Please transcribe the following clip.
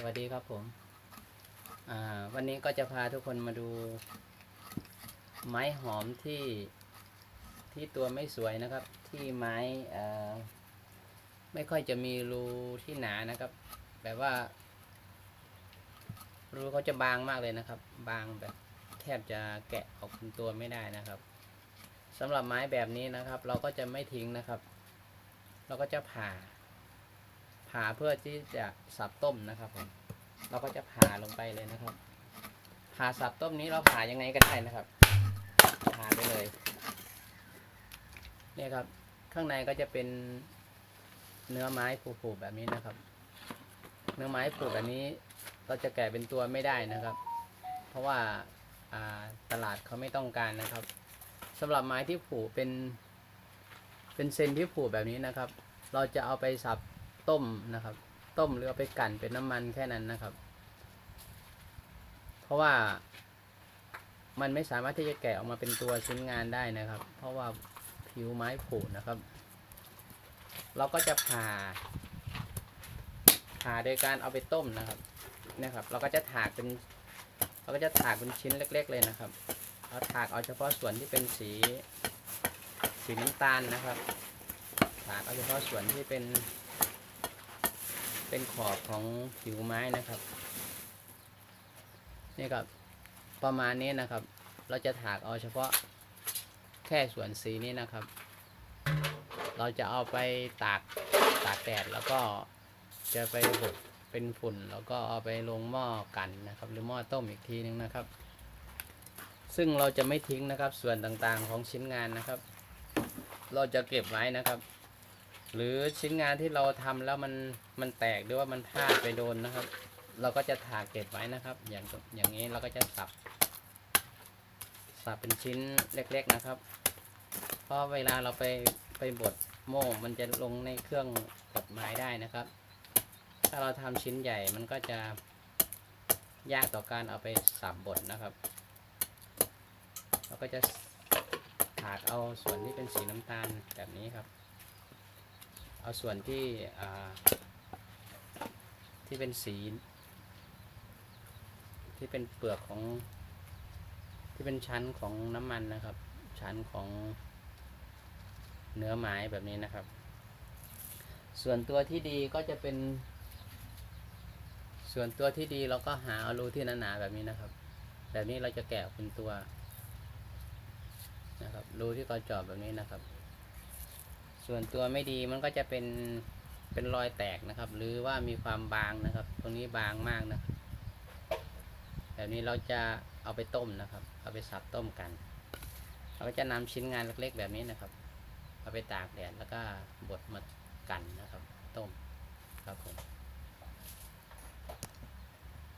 สวัสดีครับผม วันนี้ก็จะพาทุกคนมาดู ไม้หอมที่ที่ตัวไม่สวยนะครับ ที่ไม้ไม่ค่อยจะมีรูที่หนานะครับ แบบว่า รูเขาจะบางมากเลยนะครับ บางแบบแทบจะแกะออกเป็นตัวไม่ได้นะครับสำหรับไม้แบบนี้นะครับ เราก็จะไม่ทิ้งนะครับ เราก็จะผ่า ผ่าเพื่อที่จะสับต้มนะครับผมเราก็จะผ่าลงไปเลยนะครับ ผ่าสับต้มนี้เราผ่ายังไงก็ได้นะครับ ผ่าไปเลยเนี่ยครับ ข้างในก็จะเป็นเนื้อไม้ผุๆแบบนี้นะครับ เนื้อไม้ผุแบบนี้ เราจะแกะเป็นตัวไม่ได้นะครับ เพราะว่าาตลาดเขาไม่ต้องการนะครับสำหรับไม้ที่ผุเป็น เป็นเซนที่ผุแบบนี้นะครับ เราจะเอาไปสับ ต้มนะครับ ต้มหรือเอาไปกั่นเป็นน้ำมันแค่นั้นนะครับ เพราะว่ามันไม่สามารถที่จะแกะออกมาเป็นตัวชิ้นงานได้นะครับ เพราะว่าผิวไม้ผุนะครับ เราก็จะผ่า ผ่าโดยการเอาไปต้มนะครับนี่ยครับ เราก็จะถากเป็น เราก็จะถากเป็นชิ้นเล็ก ๆ เลยนะครับเราถากเอาเฉพาะส่วนที่เป็นสีสีน้ำตาลนะครับถากเอาเฉพาะส่วนที่เป็น เป็นขอบของผิวไม้นะครับนี่ครับประมาณนี้นะครับ เราจะถากเอาเฉพาะแค่ส่วนสีนี้นะครับ เราจะเอาไปตากตากแดดแล้วก็จะไปบดเป็นฝุ่น แล้วก็เอาไปลงหม้อกันนะครับ หรือหม้อต้มอีกทีนึงนะครับ ซึ่งเราจะไม่ทิ้งนะครับส่วนต่างๆของชิ้นงานนะครับ เราจะเก็บไว้นะครับ หรือชิ้นงานที่เราทำแล้วมันมันแตกหรือว่ามันพลาดไปโดนนะครับ เราก็จะถากเก็บไว้นะครับ อย่างอย่างนี้เราก็จะสับ สับเป็นชิ้นเล็ก ๆนะครับ เพราะเวลาเราไปไปบดโม่มันจะลงในเครื่องบดไม้ได้นะครับ ถ้าเราทำชิ้นใหญ่มันก็จะยากต่อการเอาไปสับบดนะครับ เราก็จะถากเอาส่วนที่เป็นสีน้ำตาลแบบนี้ครับ เอาส่วนที่ที่เป็นสี ที่เป็นเปลือกของ ที่เป็นชั้นของน้ำมันนะครับ ชั้นของเนื้อไม้แบบนี้นะครับ ส่วนตัวที่ดีก็จะเป็น ส่วนตัวที่ดีเราก็หาเอารูที่หนาๆแบบนี้นะครับ แบบนี้เราจะแกะเป็นตัวนะครับรูที่เขาจาะแบบนี้นะครับ ส่วนตัวไม่ดีมันก็จะเป็นเป็นรอยแตกนะครับ หรือว่ามีความบางนะครับ ตรงนี้บางมากนะแบบนี้เราจะเอาไปต้มนะครับ เอาไปสับต้มกัน เราก็จะนำชิ้นงานเล็กๆ แบบนี้นะครับ เอาไปตากแดดแล้วก็บดมา